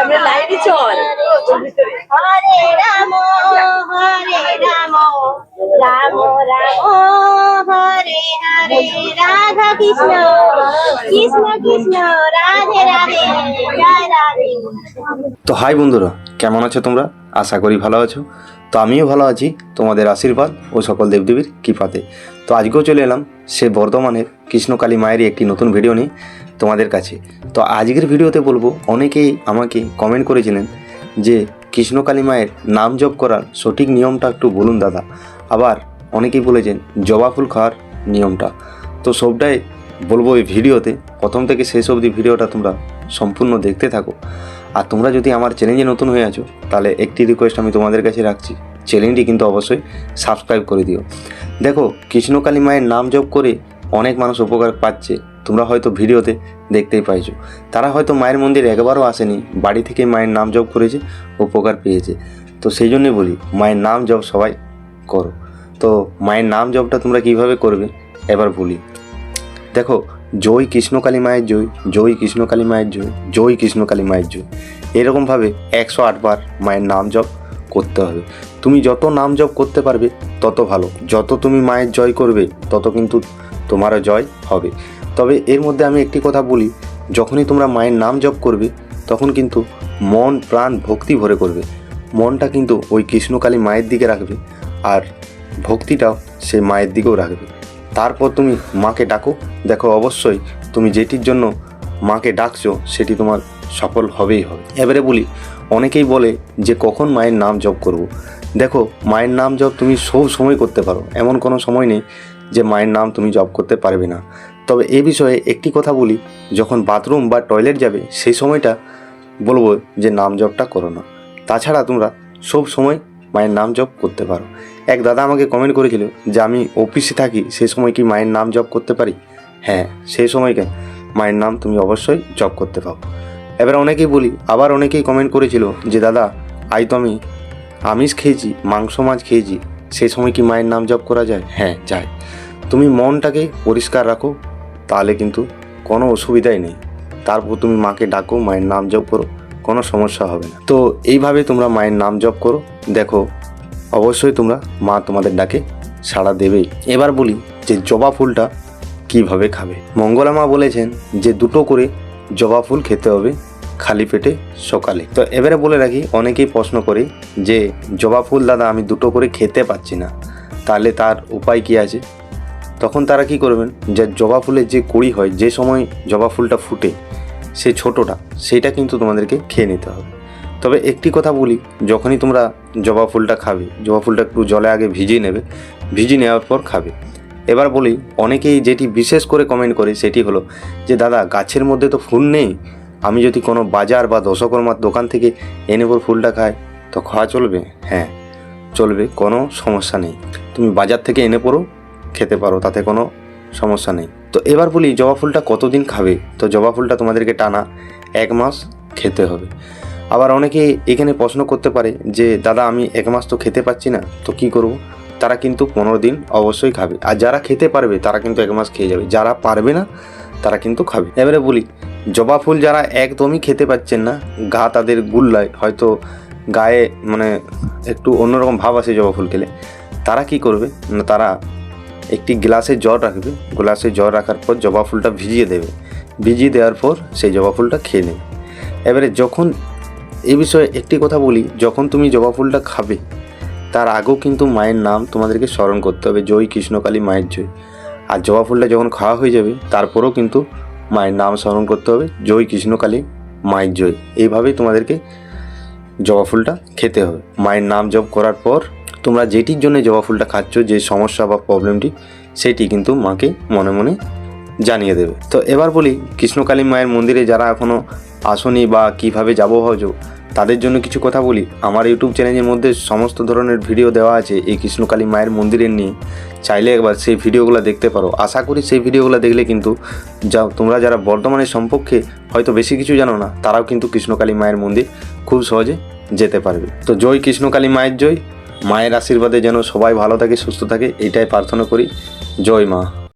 আমরা লাইভে চল হরে রাম হরে রাম রাম রাম হরে হরে রাধা কৃষ্ণ কৃষ্ণ কৃষ্ণ রাধে রাধে রাধে তো হাই বন্ধুরা, কেমন আছো তোমরা? আশা করি ভালো আছো। তো আমিও ভালো আছি। তোমাদের আশীর্বাদ ও সকল দেবদেবীর কৃপাতে। তো আজকেও চলে এলাম সে বর্ধমানের কৃষ্ণকালী মায়েরই একটি নতুন ভিডিও নিয়ে তোমাদের কাছে। তো আজকের ভিডিওতে বলব, অনেকেই আমাকে কমেন্ট করেছিলেন যে কৃষ্ণকালী মায়ের নাম জপ করার সঠিক নিয়মটা একটু বলুন দাদা। আবার অনেকেই বলেছেন, জবা ফুল খাওয়ার নিয়মটা। তো সবটাই বলব এই ভিডিওতে। প্রথম থেকে শেষ অবধি ভিডিওটা তোমরা সম্পূর্ণ দেখতে থাকো। আর তোমরা যদি আমার চ্যানেলে নতুন হয়ে আছো, তাহলে একটি রিকোয়েস্ট আমি তোমাদের কাছে রাখছি। চ্যানেলটি কিন্তু অবশ্যই সাবস্ক্রাইব করে দিও। দেখো, কৃষ্ণকালী মায়ের নাম জপ করে অনেক মানুষ উপকার পাচ্ছে। তোমরা হয়তো ভিডিওতে দেখতেই পাইছো। তারা হয়তো মায়ের মন্দির একবারও আসেনি, বাড়ি থেকে মায়ের নাম জপ করেছে, উপকার পেয়েছে। তো সেই জন্যই বলি, মায়ের নাম জপ সবাই করো। তো মায়ের নাম জপটা তোমরা কীভাবে করবে, এবার বলি। দেখো জয় কৃষ্ণকালী মায়ের জয় জয় কৃষ্ণকালী মায়ের জয় জয় কৃষ্ণকালী মায়ের জয়। এরকমভাবে একশো আটবার মায়ের নাম জপ করতে হবে। তুমি যত নাম জপ করতে পারবে, তত ভালো। যত তুমি মায়ের জয় করবে, তত কিন্তু তোমারও জয় হবে। তবে এর মধ্যে আমি একটি কথা বলি, যখনই তোমরা মায়ের নাম জপ করবে, তখন কিন্তু মন, প্রাণ, ভক্তি ভরে করবে। মনটা কিন্তু ওই কৃষ্ণকালী মায়ের দিকে রাখবে, আর ভক্তিটাও সে মায়ের দিকেও রাখবে। তারপর তুমি মাকে ডাকো। দেখো, অবশ্যই তুমি যেটির জন্য মাকে ডাকছো, সেটি তোমার সফল হবেই হবে। এবারে বলি, অনেকেই বলে যে, কখন মায়ের নাম জপ করব। দেখো, মায়ের নাম জপ তুমি সব সময় করতে পারো। এমন কোনো সময় নেই যে, মায়ের নাম তুমি জপ করতে পারবে না। তবে এ বিষয়ে একটি কথা বলি, যখন বাথরুম বা টয়লেট যাবে, সেই সময়টা বলব যে, নাম জপটা করো না। তাছাড়া তোমরা সব সময় মায়ের নাম জপ করতে পারো। এক দাদা আমাকে কমেন্ট করেছিল যে, আমি অফিসে থাকি সেই সময় কি মায়ের নাম জপ করতে পারি? হ্যাঁ সেই সময়কে মায়ের নাম তুমি অবশ্যই জপ করতে পারো। এবার অনেকেই বলি, আবার অনেকেই কমেন্ট করেছিল যে, দাদা, আই তো আমি আমিষ খেয়েছি, মাংস, মাছ খেয়েছি সেই সময় কি মায়ের নাম জপ করা যায়? হ্যাঁ যায়। তুমি মনটাকে পরিষ্কার রাখো, তাহলে কিন্তু কোনো অসুবিধাই নেই। তারপর তুমি মাকে ডাকো, মায়ের নাম জপ করো, কোনো সমস্যা হবে না। তো এইভাবে তোমরা মায়ের নাম জপ করো। দেখো অবশ্যই তোমরা মা তোমাদের ডাকে সাড়া দেবেই। এবার বলি যে জবা ফুলটা কীভাবে খাবে? মঙ্গলা মা বলেছেন যে দুটো করে জবা ফুল খেতে হবে খালি পেটে সকালে। তো এবারে বলে রাখি, অনেকেই প্রশ্ন করে যে জবা ফুল দাদা আমি দুটো করে খেতে পাচ্ছি না, তাহলে তার উপায় কি আছে? তখন তারা কি করবেন, যে জবা ফুলের যে কুড়ি হয়, যে সময় জবা ফুলটা ফুটে, সে ছোটোটা, সেইটা কিন্তু তোমাদেরকে খেয়ে নিতে হবে। তবে একটি কথা বলি, যখনই তোমরা জবা ফুলটা খাবে, জবা ফুলটা একটু জলে আগে ভিজিয়ে নেবে, ভিজিয়ে নেওয়ার পর খাবে। এবার বলি, অনেকেই যেটি বিশেষ করে কমেন্ট করে সেটি হলো যে, দাদা, গাছের মধ্যে তো ফুল নেই। আমি যদি কোনো বাজার বা দশকর্মার দোকান থেকে এনে পর ফুলটা খাই, তো খাওয়া চলবে? হ্যাঁ চলবে, কোনো সমস্যা নেই। তুমি বাজার থেকে এনে পড়ো খেতে পারো, তাতে কোনো সমস্যা নেই। তো এবার বলি, জবা ফুলটা কতদিন খাবে? তো জবা ফুলটা তোমাদেরকে টানা এক মাস খেতে হবে। আবার অনেকে এখানে প্রশ্ন করতে পারে যে, দাদা, আমি এক মাস তো খেতে পাচ্ছি না, তো কি করব? তারা কিন্তু পনেরো দিন অবশ্যই খাবে। আর যারা খেতে পারবে, তারা কিন্তু এক মাস খেয়ে যাবে। যারা পারবে না, তারা কিন্তু খাবে। এবারে বলি, জবা ফুল যারা একদমই খেতে পাচ্ছেন না, গা তাদের গুল্লায়, হয়তো গায়ে মানে একটু অন্যরকম ভাব আসে জবা ফুল খেলে, তারা কি করবে? না, তারা একটি গ্লাসে জল রাখবে। গ্লাসে জল রাখার পর জবা ফুলটা ভিজিয়ে দেবে। ভিজিয়ে দেওয়ার পর সেই জবা ফুলটা খেয়ে নেবে। এবারে যখন এই বিষয়ে একটি কথা বলি, যখন তুমি জবা ফুলটা খাবে, তার আগেও কিন্তু মায়ের নাম তোমাদেরকে স্মরণ করতে হবে, জয় কৃষ্ণকালী মায়ের জয়। আর জবা ফুলটা যখন খাওয়া হয়ে যাবে, তারপরেও কিন্তু মায়ের নাম স্মরণ করতে হবে, জয় কৃষ্ণকালী মায়ের জয়। এইভাবেই তোমাদেরকে জবা ফুলটা খেতে হবে। মায়ের নাম জপ করার পর তোমরা যেটির জন্য জবা ফুলটা খাচ্ছ, যে সমস্যা বা প্রবলেমটি, সেটি কিন্তু মাকে মনে মনে জানিয়ে দেবে। তো এবার বলি কৃষ্ণকালী মায়ের মন্দিরে যারা এখনও আসনি বা কীভাবে যাব ভাবছ তাদের জন্য কিছু কথা বলি। আমার ইউটিউব চ্যানেলের মধ্যে সমস্ত ধরনের ভিডিও দেওয়া আছে এই কৃষ্ণকালী মায়ের মন্দিরের নিয়ে। চাইলে একবার সেই ভিডিওগুলো দেখতে পারো। আশা করি সেই ভিডিওগুলো দেখলে কিন্তু যা, তোমরা যারা বর্তমানের সম্পর্কে হয়তো বেশি কিছু জানো না, তারাও কিন্তু কৃষ্ণকালী মায়ের মন্দির খুব সহজে যেতে পারবে। তো জয় কৃষ্ণকালী মায়ের জয়। মায়ের আশীর্বাদে যেন সবাই ভালো থাকে, সুস্থ থাকে, এটাই প্রার্থনা করি। জয় মা।